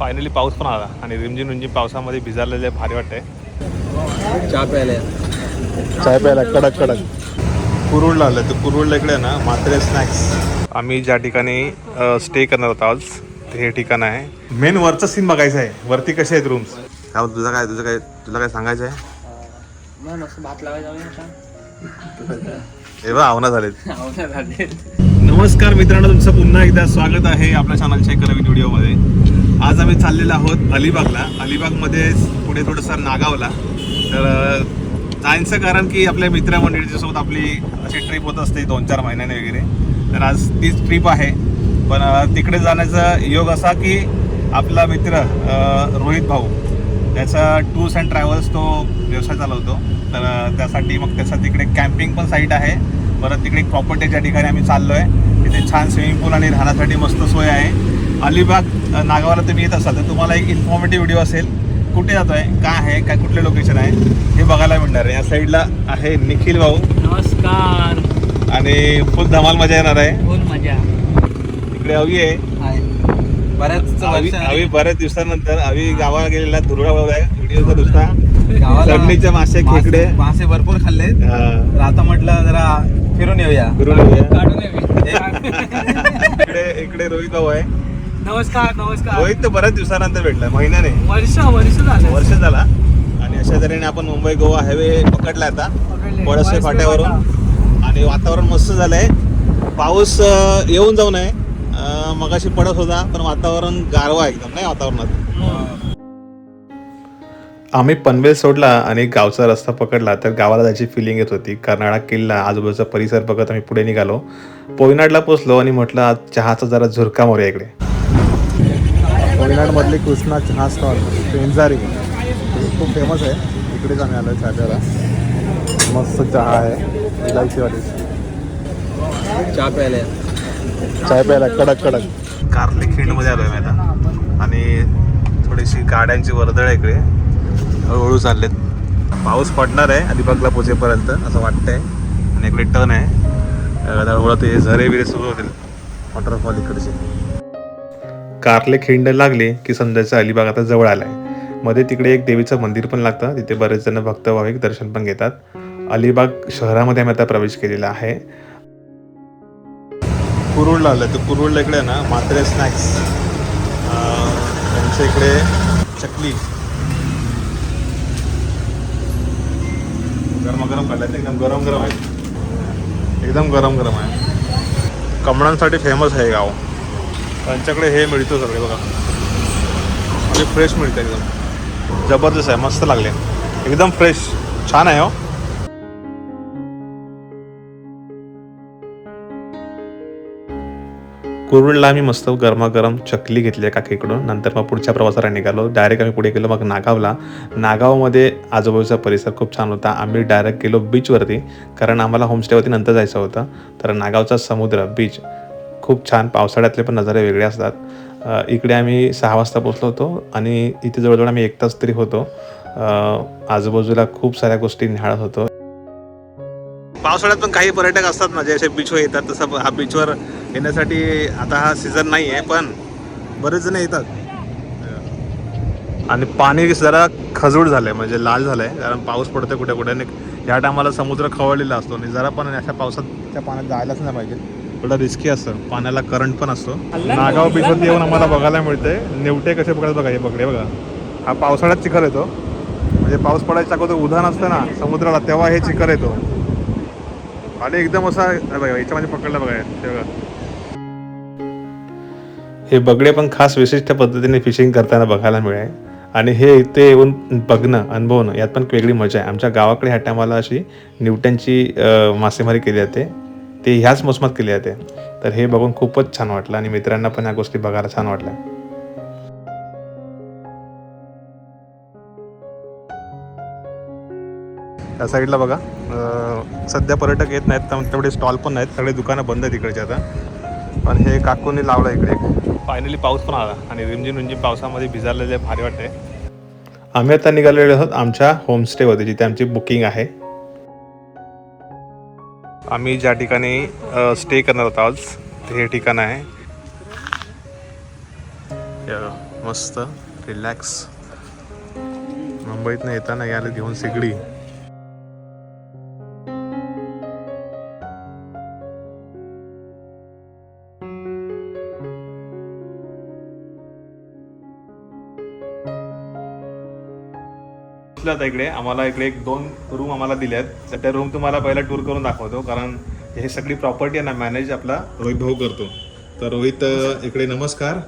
Finally पाऊस पण आला आणि रिमझिम रिमझिम पावसामध्ये भिजारलेले भारी वाटते चहा प्यायला चाय प्यायला कडक कडक. कुरुळला आलं तर कुरुळला इकडे ना मात्रे स्नॅक्स आम्ही ज्या ठिकाणी स्टे करणार होतो आज ते हे ठिकाण आहे. मेन वरचं सीन बघायचं आहे. वरती कसे आहेत रूम्स काय तुझं काय तुझं काय तुला काय सांगायचं आहे? भात जाऊया हे बघ आवना झालेत. नमस्कार मित्रांनो तुमचं पुन्हा एकदा स्वागत आहे आपल्या चॅनलच्या एका नवीन व्हिडिओमध्ये आज आम्ही चाललेलो आहोत अलिबागला. अलिबागमध्ये पुढे थोडंसं नागावला. तर जायचं कारण की आपल्या मित्रमंडळीच्यासोबत आपली अशी ट्रिप होत असते दोन चार महिन्याने वगैरे. तर आज तीच ट्रिप आहे. पण तिकडे जाण्याचा योग असा की आपला मित्र रोहित भाऊ त्याचा टूर्स अँड ट्रॅव्हल्स तो व्यवसाय चालवतो. तर त्यासाठी मग त्याचा तिकडे कॅम्पिंग पण साईट आहे. परत तिकडे प्रॉपर्टीच्या ठिकाणी आम्ही चाललो आहे तिथे छान स्विमिंग पूल आणि राहण्यासाठी मस्त सोय आहे. अलिबाग नागावला तुम्ही येत असाल तर तुम्हाला एक इन्फॉर्मेटिव्ह व्हिडिओ असेल. कुठे जातोय काय आहे काय कुठले लोकेशन आहे हे बघायला मिळणार आहे. या साईडला आहे निखिल भाऊ. नमस्कार. आणि फुल धमाल मजा येणार आहे. बोल मजा. इकडे अवी आहे. बऱ्याच बऱ्याच दिवसानंतर अवी गावाला गेलेला दुर्गा भाऊ आहे. व्हिडिओचा दुसरा गावाला मासे खेकडे. मासे भरपूर खाल्लेत. अं, तर आता म्हटलं जरा फिरून येऊया. फिरून येऊया. काढून इकडे इकडे रोहित भाऊ आहे. नमस्कार नमस्कार. रोहित तर बऱ्याच दिवसानंतर भेटला महिन्याने. वर्ष वर्ष झालं. वर्ष झाला. आणि अशा तऱ्हेने आपण मुंबई गोवा हायवे पकडला आता पकडले. वळसे फाट्यावरून. आणि वातावरण मस्त झालंय. पाऊस अं, येऊन जाऊ नये. अं, मगाशी पडत होता पण वातावरण गारवा आहे एकदम नाही वातावरणात? आम्ही पनवेल सोडला आणि गावचा रस्ता पकडला तर गावाला जायची फिलिंग येत होती. कर्नाळा किल्ला आजूबाजूचा परिसर बघत आम्ही पुढे निघालो. पोयनाडला पोचलो आणि म्हटलं आज चहाचा जरा झुरका मारूया इकडे. कोयनाडमधली कृष्णा चहा स्टॉल पेंजारी. खूप फेमस आहे. इकडेच आम्ही आलो चहा प्यायला. मस्त चहा आहे. इलायचीवाली चहा प्यायला चाय प्यायला कडक कडक. कारले खिंडमध्ये आलोय मी आता. आणि थोडीशी गाड्यांची वर्दळ आहे इकडे. हळूहळू चाललेत. पाऊस पडणार आहे अलिबागला पोचेपर्यंत असं वाटतंय. आणि इकडे टर्न आहे. हळूहळू ते झरे बिरे सुरू होतील. वॉटरफॉल इकडचे. कारले खिंड लागले की समजायचं अलिबाग आता जवळ आलाय. मध्ये तिकडे एक देवीचं मंदिर पण लागतं. तिथे बरेच जण भक्त भाविक दर्शन पण घेतात. अलिबाग शहरामध्ये आम्ही आता प्रवेश केलेला आहे. कुरुडला आलं तर कुरुडला इकडे ना मात्रे स्नॅक्स त्यांच्या इकडे चकली. गरम खाल्ल्यात. एकदम गरम गरम आहे. एकदम गरम गरम आहे. कमळांसाठी फेमस आहे गाव. त्यांच्याकडे हे मिळतं सगळे बघा. म्हणजे फ्रेश मिळतं एकदम. जबरदस्त आहे मस्त लागले. एकदम फ्रेश छान आहे हो. कुरुडला आम्ही मस्त गरमागरम चकली घेतली आहे काकीकडून. नंतर मग पुढच्या प्रवासाला निघालो. डायरेक्ट आम्ही पुढे गेलो मग नागावला. नागावमध्ये आजूबाजूचा परिसर खूप छान होता. आम्ही डायरेक्ट गेलो बीचवरती कारण आम्हाला होमस्टेवरती नंतर जायचं होतं. तर नागावचा समुद्र बीच खूप छान पावसाळ्यातले पण नजारे वेगळे असतात. इकडे आम्ही सहा वाजता पोचलो होतो आणि इथे जवळजवळ आम्ही एक तास तरी होतो. आजूबाजूला खूप साऱ्या गोष्टी निहाळत होतो. पावसाळ्यात पण काही पर्यटक असतात ना जे असे बीचवर येतात तसं हा बीचवर येण्यासाठी आता हा सीझन नाही आहे पण बरेच जण येतात. आणि पाणी जरा खजूड झालंय म्हणजे लाल झालंय कारण पाऊस पडतोय कुठे कुठे आणि ह्या टायमाला समुद्र खवळलेला असतो आणि जरा पण अशा पावसाच्या पाण्यात जायलाच नाही पाहिजे. थोडं रिस्की असतं पाण्याला करंट पण असतो. नागाव बीचवरती येऊन आम्हाला बघायला मिळते नेवटे कसे बघायला बघा हे बघले बघा. हा पावसाळ्यात चिखल येतो. म्हणजे पाऊस पडायच्या अगोदर उधाण असतं ना समुद्राला तेव्हा हे चिखल येतो. आणि एकदम असा हे बघा याच्यामध्ये पकडलं बघा हे बघा. हे बगडे पण खास विशिष्ट पद्धतीने फिशिंग करताना बघायला मिळाले. आणि हे इथे येऊन बघणं अनुभवणं यात पण वेगळी मजा आहे. आमच्या गावाकडे ह्या टायमाला अशी न्यूटनची अं, मासेमारी केली जाते. ते ह्याच मोसमात केली जाते. तर हे बघून खूपच छान वाटलं आणि मित्रांना पण ह्या गोष्टी बघायला छान वाटल्या. त्या साईडला बघा सध्या पर्यटक येत नाहीत तर तेवढे स्टॉल पण नाहीत सगळे दुकानं बंद आहेत इकडचे आता. पण हे काकूंनी लावलं इकडे. फायनली पाऊस पण आला आणि रिमझिम रिमझिम पावसामध्ये भिजारलेले भारी वाटते आम्ही आता निघालेलो आहोत आमच्या होमस्टेवरती जिथे आमची बुकिंग आहे. आम्ही ज्या ठिकाणी स्टे करणार आहोत आज ते हे ठिकाण आहे. मस्त रिलॅक्स मुंबईतनं येताना याला घेऊन सिगडी आता इकडे. आम्हाला इकडे एक दोन रूम आम्हाला दिल्यात तर त्या रूम तुम्हाला पहिला टूर करून दाखवतो कारण हे सगळी प्रॉपर्टी आहे ना मॅनेज आपला. रोहित भाऊ करतो. तर रोहित इकडे नमस्कार.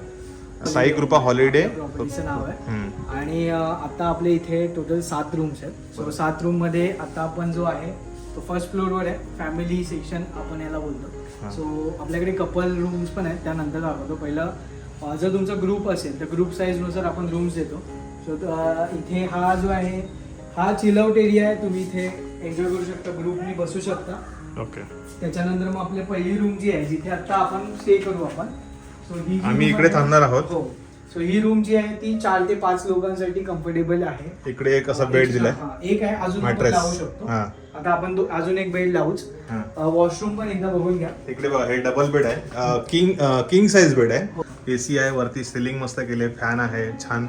साई कृपा हॉलिडे प्रॉपर्टीचं नाव आहे. आणि आता आपल्या इथे टोटल सात रूम्स आहेत. सो सात रूममध्ये आता आपण जो आहे तो फर्स्ट फ्लोअरवर आहे. फॅमिली सेक्शन आपण याला. बोलतो. सो आपल्याकडे कपल रूम्स पण आहेत. त्यानंतर दाखवतो. पहिलं जर तुमचा ग्रुप असेल तर ग्रुप साईजनुसार आपण रूम्स देतो. सो इथे हा जो आहे हा चिलआउट एरिया आहे. तुम्ही इथे एन्जॉय करू शकता. ग्रुपनी बसू शकता. ओके त्याच्यानंतर मग आपली पहिली रूम जी आहे जिथे आता आपण स्टे करू आपण. सो ही आम्ही इकडे थांबणार आहोत. हो. सो ही रूम जी आहे ती चार ते पाच लोकांसाठी कम्फर्टेबल आहे. इकडे एक असा बेड दिलाय. हा, एक आहे. अजून आपण. लावू शकतो. हा. आता आपण अजून एक बेड लावूच. हा. वॉशरूम पण एकदा बघून घ्या. इकडे बघा हे डबल बेड आहे. किंग किंग साईज बेड आहे. एसी आहे वरती सिलिंग मस्त केले फॅन आहे छान.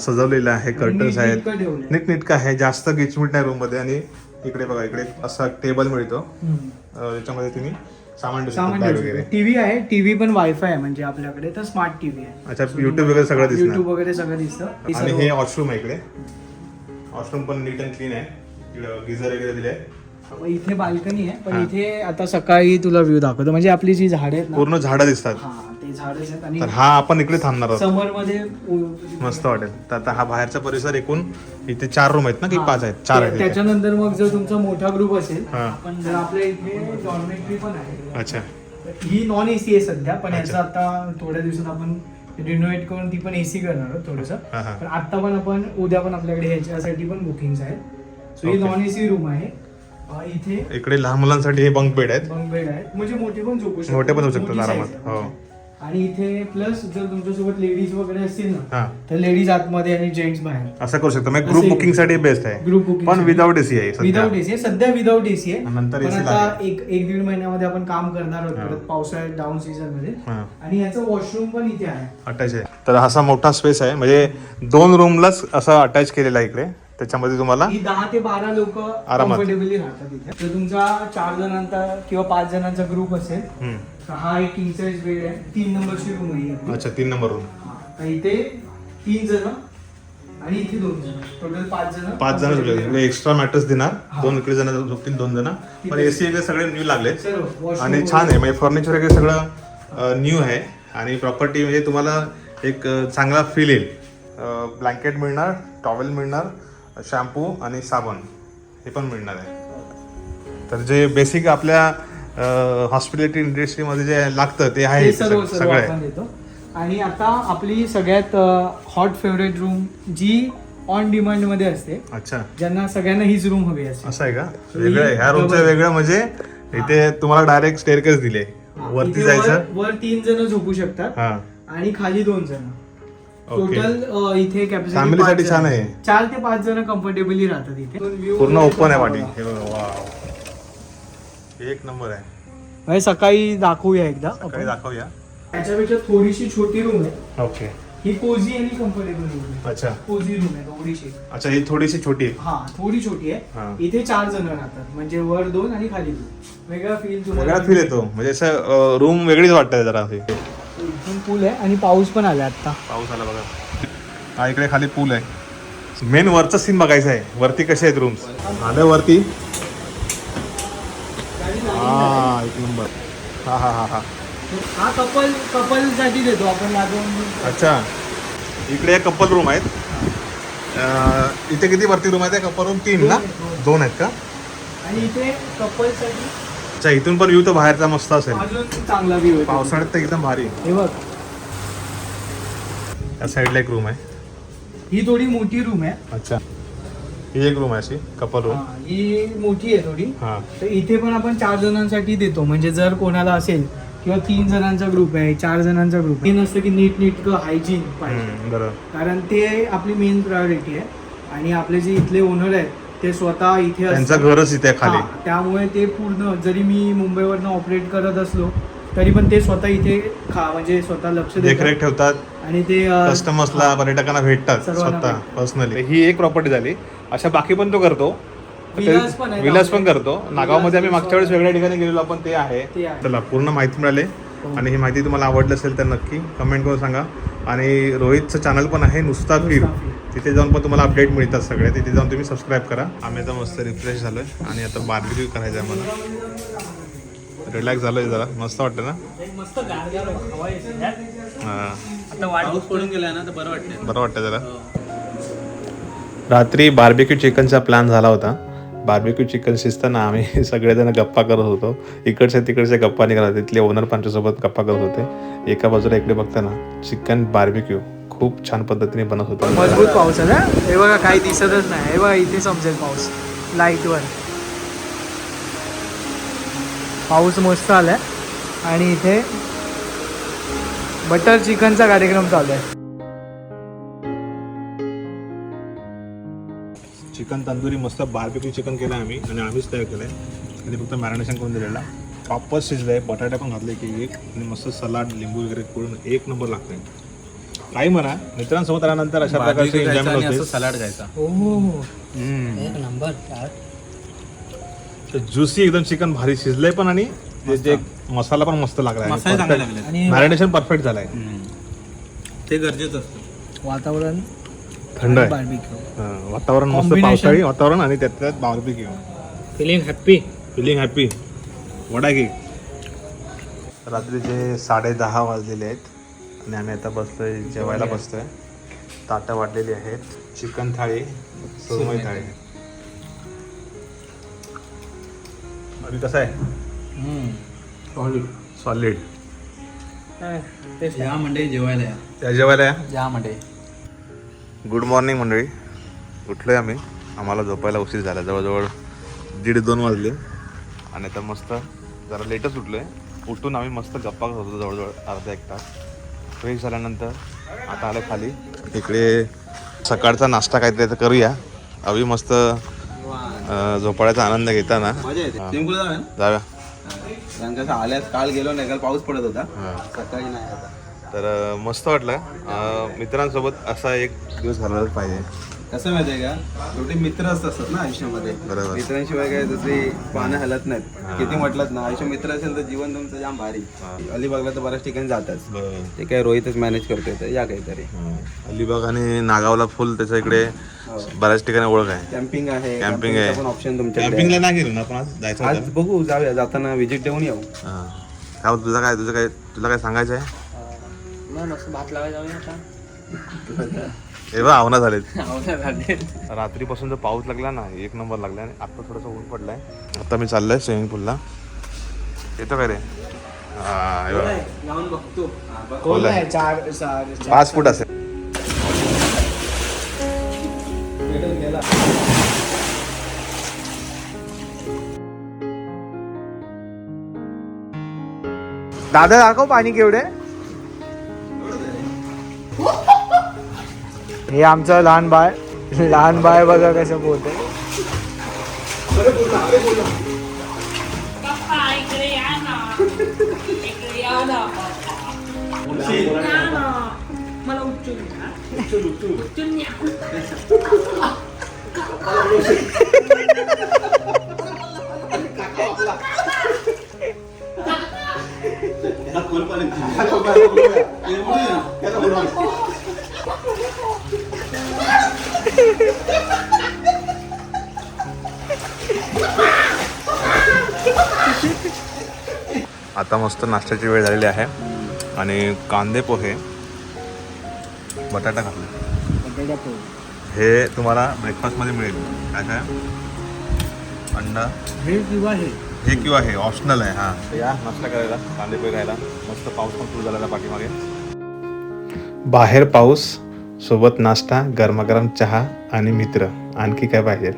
सजवलेलं आहे कर्टन्स आहेत. नीटनेटकं आहे जास्त गिचमिट नाही रूममध्ये. आणि इकडे बघा इकडे असा टेबल मिळतो. त्याच्यामध्ये तुम्ही सामान वगैरे. टीव्ही आहे टीव्ही पण वायफाय आहे म्हणजे आपल्याकडे तर स्मार्ट टीव्ही आहे. अच्छा युट्यूब वगैरे सगळं युट्यूब दिसणार. वगैरे सगळं दिसतं. हे आणि हे वॉशरूम आहे इकडे. वॉशरूम पण नीट अँड क्लीन आहे. इकडे गिझर वगैरे दिले. इथे बाल्कनी आहे पण. इथे आता सकाळी तुला व्ह्यू दाखवतो. म्हणजे आपली जी झाडे पूर्ण झाडं दिसतात. हा झाडच आहेत आणि तर हा आपण इकडे थांबणार आहोत समरमध्ये उ- मस्त वाटेल तर आता हा बाहेरचा परिसर एकूण इथे चार रूम आहेत ना की हा. पाच आहेत चार आहेत इथे. त्याच्यानंतर मग जर तुमचा मोठा ग्रुप असेल हा. जर आपल्या इथे डॉर्मेटरी पण आहे अच्छा ही नॉन एसी आहे सध्या पण. याचं आता थोड्या दिवसात आपण रिनोव्हेट करून ती पण एसी करणार आहोत थोडस हा, हा. पण आता पण आपण उद्या पण आपल्याकडे ह्याच्यासाठी पण बुकिंग आहेत सो ही Okay. नॉन एसी रूम आहे अं, इथे इकडे लहान मुलांसाठी हे बंक बेड आहेत बंक बेड आहेत म्हणजे मोठे पण झोपू शकतात मोठे पण झोपू शकतात मोठी size आरामात, आहे. हो. आणि इथे प्लस जर तुमच्यासोबत लेडीज वगैरे असतील ना तर लेडीज आतमध्ये आणि जेंट्स बाहेर. असं करू शकतो. ग्रुप आहे. बुकिंगसाठी बेस्ट आहे. ग्रुप बुकिंग पण विदाऊट एसी आहे. विदाऊट एसी सध्या विदाऊट एसी आहे. नंतर पण आता. एक एक दीड महिन्यामध्ये आपण काम करणार आहोत. परत पावसाळ्यात डाऊन सीझनमध्ये. आणि याचं वॉशरूम पण इथे आहे. अटॅच आहे. तर असा मोठा स्पेस आहे. म्हणजे दोन रूमलाच असं अटॅच केलेला आहे इकडे. त्याच्यामध्ये तुम्हाला ही दहा ते बारा लोक आरामात. कम्फर्टेबली राहतात इथे. तर तुमचा चार जणांचा किंवा पाच जणांचा ग्रुप असेल हम्म. तर हा एक किंग साईज बेड आहे. तीन नंबरची रूम आहे ही. अच्छा तीन नंबर रूम हा. तर इथे तीन जण आणि इथे दोन जण. टोटल पाच जण. पाच जण झोपले. एक्स्ट्रा मॅटर्स देणार. हा. दोन इकडे जण झोपतील दोन जण. पण एसी वगैरे सगळे न्यू लागले सर्व washroom आणि छान आहे. म्हणजे फर्निचर वगैरे सगळं न्यू आहे. आणि प्रॉपर्टी म्हणजे तुम्हाला एक अ, चांगला फील येईल. ब्लँकेट मिळणार टॉवेल मिळणार शॅम्पू आणि साबण हे पण मिळणार आहे. तर जे बेसिक आपल्या हॉस्पिटॅलिटी इंडस्ट्रीमध्ये जे लागतं ते आहे सगळं आहे. आणि आता आपली सगळ्यात हॉट फेवरेट रूम जी ऑन डिमांडमध्ये असते अच्छा. ज्यांना सगळ्यांना हीच रूम हवी असते. असं आहे का? वेगळं आहे. ह्या रूमचं. वेगळं म्हणजे इथे तुम्हाला डायरेक्ट स्टेअरकेस दिले. वरती जायचं. वर तीन जण झोपू शकतात. आणि खाली दोन जण. टोटल इथे कॅपॅसिटी Family साठी छान आहे. चार ते पाच जण कम्फर्टेबली राहतात इथे. पूर्ण ओपन आहे वाटी. बघा. हे बघा वाव एक नंबर आहे. म्हणजे सकाळी दाखवूया एकदा सकाळी आपण. दाखवूया. त्याच्यापेक्षा थोडीशी छोटी रूम आहे. ओके ही कोझी आणि कम्फर्टेबल रूम आहे. अच्छा. कोझी रूम आहे थोडीशी अच्छा ही थोडीशी छोटी आहे. हा थोडी छोटी हा. आहे इथे चार जण राहतात. म्हणजे वर दोन आणि खाली दोन. वेगळा फील वेगळा फील येतो. म्हणजे असं रूम वेगळीच वाटतं जरा इथून पूल आहे आणि पाऊस पण आला आता पाऊस आला बघा. हा इकडे खाली पूल आहे. मेन वरचा सीन बघायचा आहे. वरती कसे आहेत रूम्स आलं वरती. हा एक नंबर हा हा हा हा. हा कपल कपलसाठी देतो. आपण अच्छा. इकडे कपल रूम आहेत. अं, इथे किती वरती रूम आहेत? कपल रूम तीन ना? दोन आहेत, का? आणि इथे कपलसाठी अच्छा इथून पण व्ह्यू तर बाहेरचा मस्त असेल. अजून चांगला व्ह्यू आहे. पावसाळ्यात तर एकदम भारी. हे बघ. या साईडला एक रूम आहे. ही थोडी मोठी रूम आहे. अच्छा. ही एक रूम आहे अशी कपल रूम हा, ही मोठी आहे थोडी. हा. तर इथे पण आपण चार जणांसाठी देतो. म्हणजे जर कोणाला असेल किंवा तीन जणांचा ग्रुप आहे चार जणांचा ग्रुप हे नसतं की नीट नीटकं हायजीन पाहिजे. हम्म, बरं कारण ते आपली मेन प्रायोरिटी आहे. आणि आपले जे इथले ओनर आहेत ते स्वतः इथे त्यांचं. घरच इथे खाली. हा, त्यामुळे ते पूर्ण जरी मी मुंबईवरनं ऑपरेट करत असलो तरी पण ते स्वतः इथे खा म्हणजे स्वतः लक्ष देखरेख देतात ठेवतात. आणि ते अं, कस्टमर्सला पर्यटकांना भेटतात सर्वांना स्वतः भेटतात. पर्सनली ही एक प्रॉपर्टी झाली. अशा बाकी पण तो करतो. विलास पण आहे विलास पण गावामध्ये. करतो नागावमध्ये आम्ही मागच्या वेळेस वेगळ्या ठिकाणी गेलेलो आपण ते आहे. ते आहे. चला पूर्ण माहिती मिळाली. हो. आणि ही माहिती तुम्हाला आवडली असेल तर नक्की कमेंट करून सांगा. आणि रोहितचं चॅनल पण आहे नुसता फिर. नुसता फिर. तिथे जाऊन पण तुम्हाला अपडेट मिळतात सगळे. तिथे जाऊन तुम्ही सबस्क्राईब करा. आम्ही आता मस्त रिफ्रेश झालोय. आणि आता बार्बिक्यू करायचं आहे मला रिलॅक्स झालोय जरा. मस्त वाटतं ना. हां. आता वाट पाऊस पडून गेला ना तर बरं वाटतं बरं वाटतं जरा. रात्री बार्बिक्यू चिकनचा प्लॅन झाला होता. बार्बिक्यू चिकन शिजताना आम्ही सगळेजण गप्पा करत होतो. इकडच्या तिकडच्या गप्पा निघाला. तिथले ओनर पंचासोबत गप्पा करत होते. एका बाजूला इकडे बघताना चिकन बार्बिक्यू खूप छान पद्धतीने बनत होतं. मजबूत पाऊस आला हे बघा काही दिसतच नाही. हे बघा इथे समजेल पाऊस. लाईटवर पाऊस मस्त आलाय. आणि इथे बटर चिकनचा कार्यक्रम चालू आहे. चिकन तंदुरी मस्त बार्बिक्यू चिकन केलं आम्ही आणि आम्हीच तयार केलं आहे आणि फक्त मॅरिनेशन करून दिलेला. प्रॉपर शिजलं आहे बटाटे पण घातले की एक. आणि मस्त सलाड लिंबू वगैरे करून एक नंबर लागते काही म्हणा मित्रांसोबत आल्यानंतर अशा प्रकारचे एन्जॉयमेंट होते. सलाड हो एक नंबर तर ज्युसी एकदम चिकन भारी शिजलंय पण आणि जे जे मसाला पण मस्त मसाले चांगले लागला मॅरिनेशन परफेक्ट झालाय. ते गरजेचं असतं. वातावरण थंड आहे. बार्बिक्यू हां, वातावरण मस्त. पावसाळी वातावरण आणि त्यात त्यात barbecue feeling happy feeling happy vada की रात्रीचे साडे दहा वाजलेले आहेत आणि आम्ही आता बसतोय जेवायला बसतोय. ताटं वाढलेली आहेत. चिकन थाळी सुरमई थाळी. आणि कसं आहे? सॉलिड या मंडळी जेवायला या. त्या जेवायला या. या मंडळी. गुड मॉर्निंग मंडळी. उठलोय आम्ही. आम्हाला झोपायला उशीर झाला. जवळजवळ दीड दोन वाजले. आणि आता मस्त जरा लेटच उठलोय. उठून आम्ही मस्त गप्पा करत होतो जवळजवळ अर्धा एक तास. फ्रेश झाल्यानंतर आता आलं खाली. इकडे सकाळचा नाश्ता काहीतरी आता करूया. अवी मस्त झोपाळ्याचा आनंद घेताना. कसं आल्यास काल गेलो नाही काल पाऊस पडत होता. सकाळी नाही आता. तर मस्त वाटलं. मित्रांसोबत असा एक दिवस घालवलाच पाहिजे. कसं माहितीये का? शेवटी मित्रच असतात ना आयुष्यामध्ये. बरोबर. मित्रांशिवाय काय दुसरी पानं हलत नाहीत. किती म्हटलं ना आयुष्य मित्र असेल तर जीवन तुमचं जाम भारी. अलिबागला तर बऱ्याच ठिकाणी जातात ते काय रोहितच मॅनेज करतोय तर या काहीतरी. अलिबाग आणि नागावला फुल त्याच्या इकडे बऱ्याच ठिकाणी ओळख आहे. कॅम्पिंग आहे. Camping campingचा आहे. पण ऑप्शन तुमच्याकडे आहे. कॅम्पिंगला नाही गेलो ना आपण आज? जायचं आज बघू जाऊया. जाताना व्हिजिट देऊन येऊ. हा. काय तुझं काय तुझं काय तुला काय सांगायचं आहे? भात लावायला जाऊया हे बघ आवना झालेत. आता रात्रीपासून जर पाऊस लागला ना एक नंबर लागला आणि आता थोडंसं ऊन पडलाय. आता मी चाललोय स्विमिंग पूलला येतो काय रे? हा, हे बघ. जाऊन बघतो खोल आहे. चार चार चार- पाच फूट असेल. दादा दाखव पाणी केवढे. हे आमचं लहान बाळ लहान बाळ बघा कसं बोलते आता मस्त नाश्त्याची वेळ झालेली आहे. आणि कांदे पोहे बटाटा घातला. हे तुम्हाला ब्रेकफास्टमध्ये मिळेल. काय काय? अंडा. हे किंवा हे. हे किंवा हे ऑप्शनल आहे हां. या नाश्ता करायला कांदे पोहे खायला. मस्त पाऊस पण सुरू झालेला पाठीमागे. बाहेर पाऊस सोबत नाश्ता गरमागरम चहा आणि मित्र. आणखी काय पाहिजे?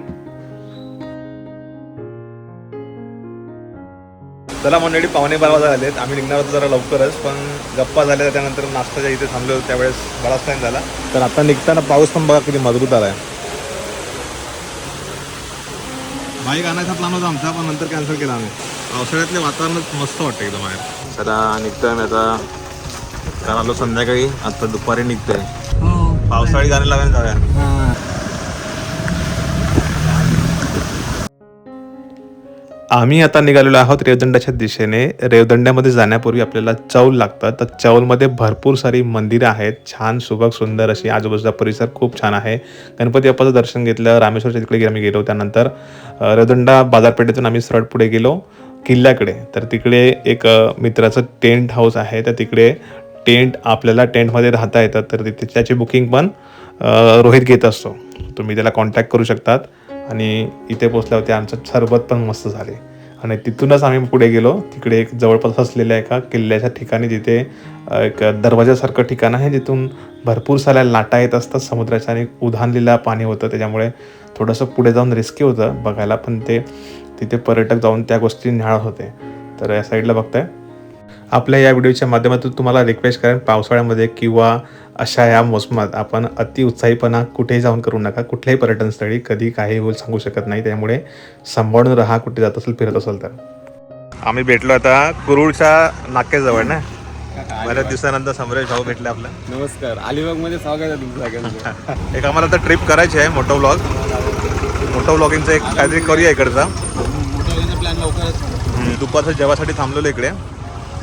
चला मंडळी पावणे बारा वाजता आलेत. आम्ही निघणार होतो जरा लवकरच पण गप्पा झाल्या त्यानंतर नाश्ताच्या इथे थांबलो होतो. त्यावेळेस बराच टाईम झाला. तर आता निघताना पाऊस पण बघा किती मजबूत आलाय. बाईक आणायचा प्लॅन होता आमचा पण नंतर कॅन्सल केला आम्ही. पावसाळ्यातले वातावरणच मस्त वाटतं एकदम बाहेर. चला निघतोय मी आता. कारण आलो संध्याकाळी. आता दुपारी निघतोय. पावसाळी गाणे लागायला जाऊया. आम्ही आता निघालेलो आहोत रेवदंडाच्या दिशेने. रेवदंड्यामध्ये जाण्यापूर्वी आपल्याला चौल लागतं तर चौलमध्ये भरपूर सारी मंदिरं आहेत. छान सुबक सुंदर अशी आजूबाजूचा परिसर खूप छान आहे. गणपती बाप्पाचं दर्शन घेतलं रामेश्वरच्या तिकडे आम्ही गेलो. त्यानंतर रेवदंडा बाजारपेठेतून आम्ही सरळ पुढे गेलो किल्ल्याकडे. तर तिकडे एक मित्राचं टेंट हाऊस आहे. तर तिकडे टेंट आपल्याला टेंटमध्ये राहता येतात तर तिथे त्याची बुकिंग पण रोहित घेत असतो. तुम्ही त्याला कॉन्टॅक्ट करू शकतात आणि इथे पोचल्यावरती आमचं सरबत पण मस्त झाले. आणि तिथूनच आम्ही पुढे गेलो. तिकडे एक जवळपास असलेल्या एका किल्ल्याच्या ठिकाणी जिथे एक दरवाजासारखं ठिकाण आहे जिथून भरपूर साऱ्या लाटा येत असतात समुद्राच्या आणि उधाणलेलं पाणी होतं. त्याच्यामुळे थोडंसं पुढे जाऊन रिस्की होतं बघायला पण ते तिथे पर्यटक जाऊन त्या गोष्टी निहाळत होते. तर या साईडला बघताय. आपल्या या व्हिडिओच्या माध्यमातून तुम्हाला रिक्वेस्ट करेन पावसाळ्यामध्ये किंवा अशा या मोसमात आपण अति उत्साहीपणा कुठेही जाऊन करू नका. कुठल्याही पर्यटन स्थळी कधी काही होईल सांगू शकत नाही. त्यामुळे सांभाळून राहा कुठे जात असेल फिरत असेल तर. आम्ही भेटलो आता कुरुळच्या नाक्याजवळ ना? बऱ्याच दिवसानंतर समरेश भाऊ भेटले आपला. नमस्कार. अलिबागमध्ये स्वागत आहे तुमचं सगळ्यांचं. एक आम्हाला आता ट्रिप करायची आहे मोठं व्लॉग मोठं व्लॉगिंगचं एक काहीतरी करूया इकडचा. मोठा प्लॅन लवकरच. हम्म, दुपारचं जेवासाठी थांबलेलो इकडे.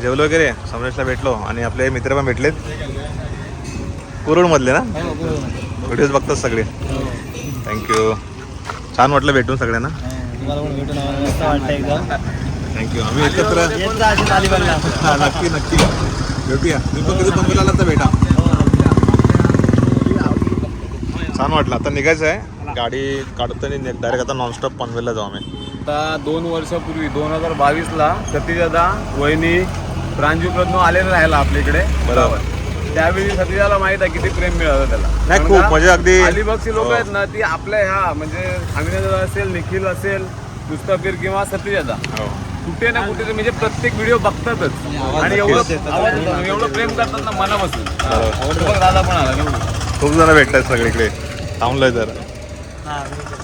जेवलो वगैरे समरेशला भेटलो आणि आपले मित्र पण भेटलेत. कुरुळमधले ना? व्हिडिओज बघतात सगळे. थँक्यू छान वाटलं भेटून सगळ्यांना. थँक्यू आम्ही एकत्र हा, नक्की नक्की. भेटूया. पनवेल आला तर भेटा. छान वाटलं. आता निघायचं आहे. गाडी काढतो आणि डायरेक्ट आता नॉनस्टॉप पनवेलला जाऊ आम्ही. आता दोन वर्षापूर्वी दोन हजार बावीसला सतीजादा वहिनी प्रांजू प्रज्ञू आलेले राहायला आपल्या इकडे बरोबर. त्यावेळी सतीजाला माहीत आहे किती प्रेम मिळालं त्याला. नाही, खूप म्हणजे अगदी- अलिबागची लोक हो. आहेत ना ती आपल्या ह्या म्हणजे अभिनंदन असेल निखिल असेल मुस्तफिर किंवा सतीजादा हो. कुठे ना कुठे म्हणजे प्रत्येक व्हिडिओ बघतातच. आणि एवढं एवढं प्रेम करतात ना मनापासून बघ दादा पण आला. खूप जण भेटतात सगळीकडे. थांबलोय तर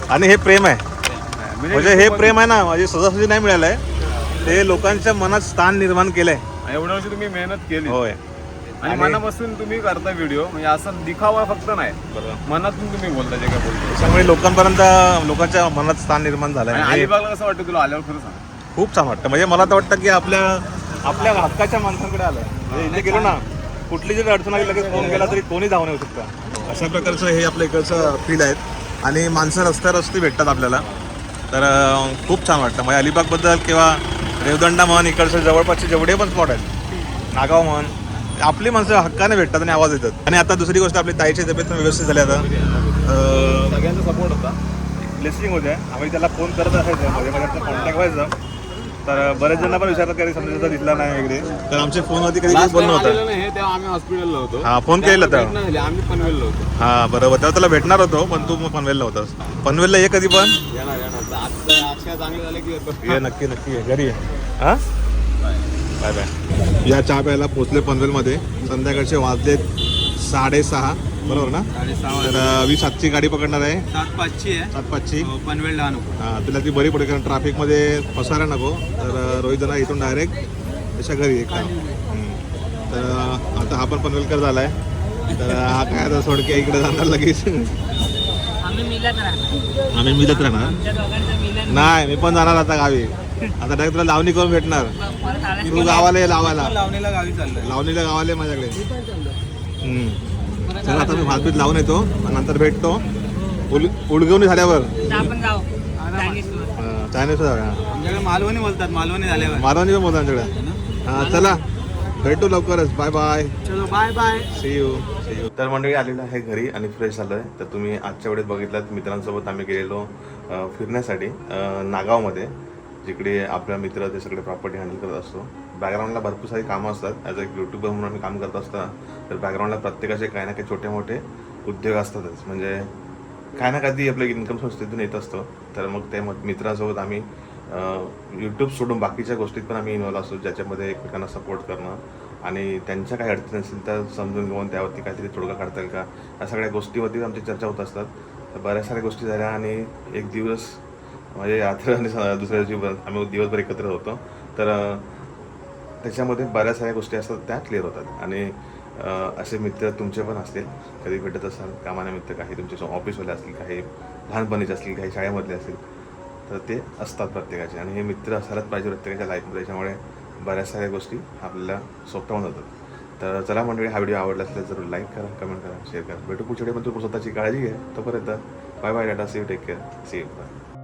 आणि हे प्रेम आहे. म्हणजे हे प्रेम आहे ना माझी सहजासहजी नाही मिळालं आहे ते लोकांच्या मनात स्थान निर्माण केलंय. एवढ्या वर्षी तुम्ही मेहनत केली. होय. आणि मनापासून तुम्ही करता व्हिडिओ म्हणजे असं दिखावा फक्त नाही. मनातून तुम्ही बोलता जे काय बोलतो. त्यामुळे लोकांपर्यंत लोकांच्या मनात स्थान निर्माण झालंय. आणि म्हणजे अलिबागला कसं वाटतं तुला? आल्यावर खरं सांग. खूप छान वाटतं. म्हणजे मला तर वाटतं की आपल्या आपल्या हक्काच्या माणसांकडे आलं. म्हणजे इथे गेलो ना कुठली जरी अडचण आली लगेच फोन केला तरी कोणी धावून येऊ शकतं. अशा प्रकारचं हे आपल्या इकडचं फील्ड आहेत. आणि माणसं रस्त्या रस्ते भेटतात आपल्याला. तर खूप छान वाटतं. म्हणजे अलिबागबद्दल किंवा रेवदंडा म्हण इकडचं जवळपासचे जेवढे पण स्पॉट आहेत. नागाव म्हण आपली माणसं हक्काने भेटतात आणि आवाज येतात आणि आता दुसरी गोष्ट आपली ताईची तब्येत पण व्यवस्थित झाली आता. सगळ्यांचा सपोर्ट होता. ब्लेसिंग होते. आम्ही त्याला फोन करत असायचं. मध्ये मध्ये कॉन्टॅक्ट व्हायचं. तर बरेच जण पण विचारतात कधी समजा दिसला नाही वगैरे. तर आमचे फोनवरती कधी कधी बोलणं होतं. नाही तेव्हा आम्ही हॉस्पिटलला होतो. हा फोन भेटणं झाली, आम्ही पनवेलला होतो. हा बरोबर. तेव्हा त्याला भेटणार होतो पण तू मग पनवेलला होतास. पनवेलला ये कधी पण. येणार येणार. आता अक्षय चांगले झाले की येतो. ये नक्की नक्की ये. घरी ये. हा? बाय बाय या चहा प्यायला पोचले पनवेलमध्ये. संध्याकाळचे वाजलेत साडेसहा. बरोबर ना? तर वीस सातची गाडी पकडणार आहे. सात पाचची आहे. सात पाचची. पनवेल डहाणू हा तुला ती बरी पडेल कारण ट्रॅफिकमध्ये फसायला नको. तर रोहित जण इथून डायरेक्ट त्याच्या घरी एक तर आता हा पण पनवेलकर झालाय. तर अं, हा काय आता सोडके इकडे जाणार लगेच. आम्ही मिलत राहणार. आम्ही मिळत राहणार? नाही मी पण जाणार आता गावी. आता डायरेक्ट तुला लावणी करून भेटणार. तू गावाला ये लावायला. लावणीला गावी चाललोय. लावणीला गावाला माझ्याकडे. हम्म. चला आता मी भातपीठ लावून येतो. नंतर भेटतो. उल उलगवणी झाल्यावर. तर आपण जाऊ. चायनीज मालवणी बोलतात मालवणी झाल्यावर. मारवानी पण बोलतो आमच्याकडे. हा चला. भेटू लवकरच. बाय बाय चलो bye bye see you see you तर मंडळी आलेलं आहे घरी आणि फ्रेश झालं आहे तर तुम्ही आजच्या वेळेस बघितलात मित्रांसोबत आम्ही गेलेलो फिरण्यासाठी नागावमध्ये. जिकडे आपल्या मित्र ते सगळे प्रॉपर्टी हँडल करत असतो. बॅकग्राऊंडला भरपूर सारी कामं असतात. ॲज अ युट्यूबर म्हणून आम्ही काम करत असताना तर बॅकग्राऊंडला प्रत्येकाचे काही ना काही छोटे मोठे उद्योग असतातच. म्हणजे काय ना काही आपल्या इन्कम सोर्स तिथून येत असतो. तर मग ते मित्रासोबत आम्ही यूट्यूब सोडून बाकीच्या गोष्टीत पण आम्ही इन्वॉल्व असतो ज्याच्यामध्ये एकमेकांना सपोर्ट करणं आणि त्यांच्या काही अडचणी असतील तर समजून घेऊन त्यावरती काहीतरी तोडगा काढता येईल का? या सगळ्या गोष्टीवरती आमची चर्चा होत असतात. तर बऱ्याच साऱ्या गोष्टी झाल्या आणि एक दिवस म्हणजे यात्रा आणि दुसऱ्या दिवशी आम्ही दिवसभर एकत्र होतो. तर त्याच्यामध्ये बऱ्याच साऱ्या गोष्टी असतात त्या क्लिअर होतात. आणि असे मित्र तुमचे पण असतील. कधी भेटत असाल कामानिमित्त काही तुमचे ऑफिसवाले असतील काही लहानपणीचे असतील काही शाळेमधले असतील तर ते असतात प्रत्येकाचे. आणि हे मित्र असायलाच पाहिजे प्रत्येकाच्या लाईफमध्ये त्याच्यामुळे बऱ्याच साऱ्या गोष्टी आपल्याला सोपवून जातात. तर चला मंडळी हा व्हिडिओ आवडला असेल जरूर लाईक करा कमेंट करा शेअर करा. भेटू पुढच्या पण तू स्वतःची काळजी घ्या. तोपर्यंत bye bye data see take care see bye